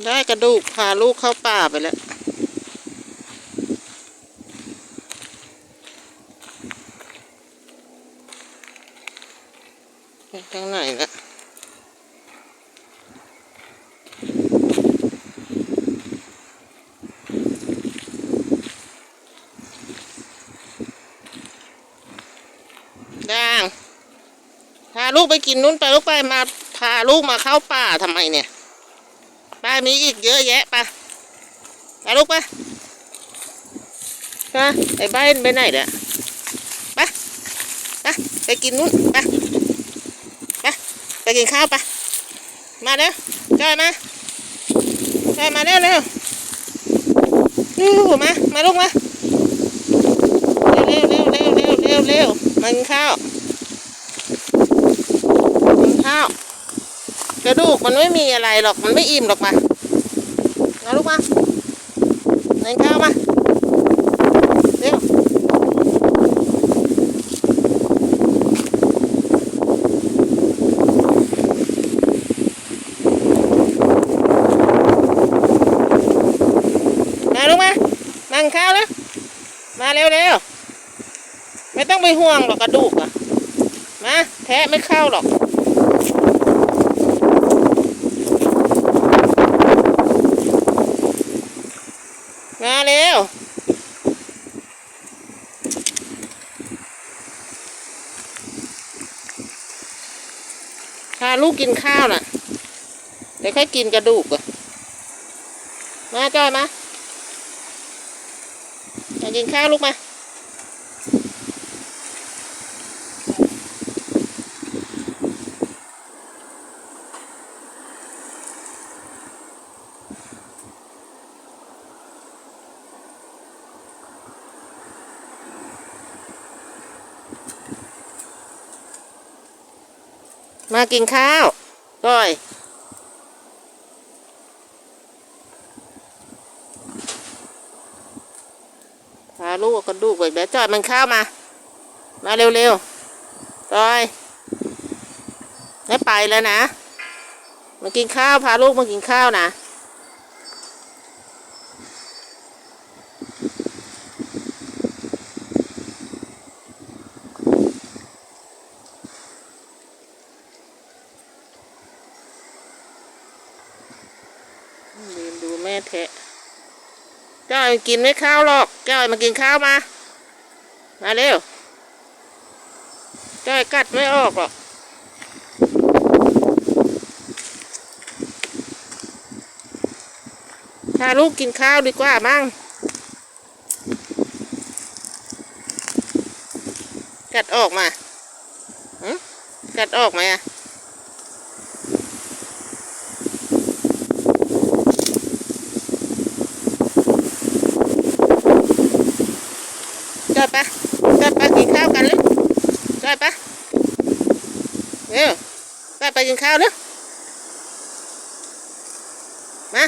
ได้กระดูกพาลูกเข้าป่าไปแล้วไปทางไหนนะด่าง พาลูกไปกินนู้นไปลูกไปมา พาลูกมาเข้าป่าทำไมเนี่ย มีอีกเยอะแยะปะไปลูกปะไปไอ้บ้านไปไหนเด้อไปไปไปกินนู้นปไปไปกินข้าวปะมาเร็วจอยมาจอยมาเร็วเร็วยูมา มาลูกมาเร็วเร็วเร็วเร็วเร็วเร็วมากินข้าวกินข้าวกระดูกมันไม่มีอะไรหรอกมันไม่อิ่มหรอกมา เอาลูกมาเล่นข้าวมาเร็วมาลูกมานั่งข้าวแล้วมาเร็วเร็วไม่ต้องไปห่วงหรอกกระดูกอะมาแทะไม่เข้าหรอก แล้ว พาลูกกินข้าวน่ะ เดี๋ยวค่อยกินกระดูกอะมาจ้อยมามากินข้าวลูกมา มากินข้าวก้อยพาลูกกันดูกไปเดี๋ยวจอดมันข้าวมา มาเร็วๆจอยไม่ไปแล้วนะ มากินข้าว พาลูกมากินข้าวนะ ลืมดูแม่แทะจ้อยกินไม่ข้าวหรอกจ้อยมากินข้าวมา มาเร็วจ้อยกัดไม่ออกหรอกพาลูกกินข้าวดีกว่ามั่งกัดออกมาหึกัดออกไหมอะ จอด ปะจอดปะกินข้าวกันเลยจอดปะเร็วจอดไปกินข้าวเร็วมา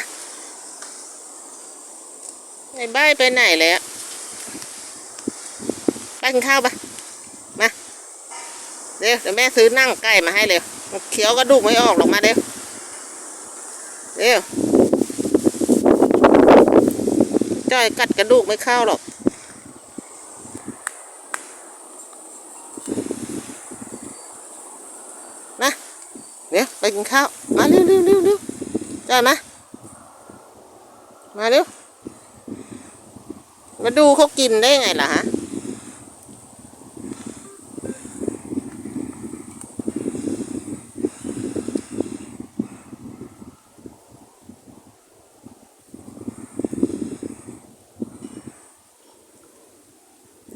ไอ้ใบไปไหนเลยอะไปกินข้าวปะมาเร็วเดี๋ยวแม่ซื้อนั่งไก่มาให้เร็วเคี้ยวกระดูกไม่ออกหรอกมาเร็วเร็วจ้อยกัดกระดูกไม่เข้าหรอก เดี๋ยวไปกินข้าวมาเร็วเร็วเร็วเร็วได้ไหมมาเร็วมาดูเขากินได้ไงล่ะฮะ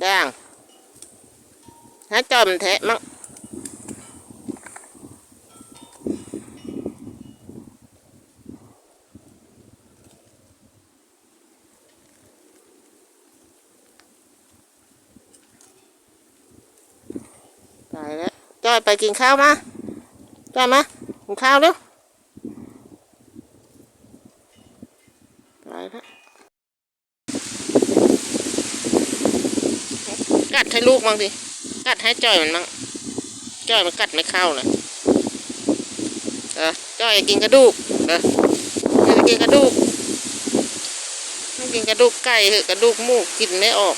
ด่างให้จอมแทะมั้งายแล้วจอยไปกินข้าวมาจอยมากินข้าวเร็วตายแล้วกัดให้ลูกบ้างดิกัดให้จอยมันบ้างจอยมันกัดไม่เข้าเลยเออจอยกินกระดูกเออกินกระดูกไม่กินกระดูกไก่เหอะกระดูกหมูกินไม่ออก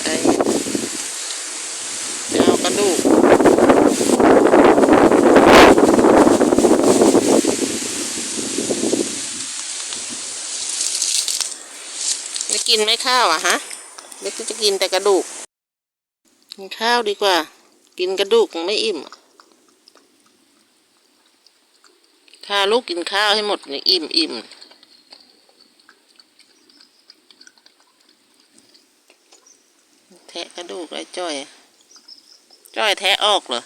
ไอ้จะเอากระดูกจะกินไม่ข้าวอะฮะเด็กจะกินแต่กระดูก กินข้าวดีกว่า กินกระดูกไม่อิ่มถ้าลูกกินข้าวให้หมดนี่อิ่มอิ่มแทะ กระดูกไอ้จ้อย จ้อยแท้ออกเหรอ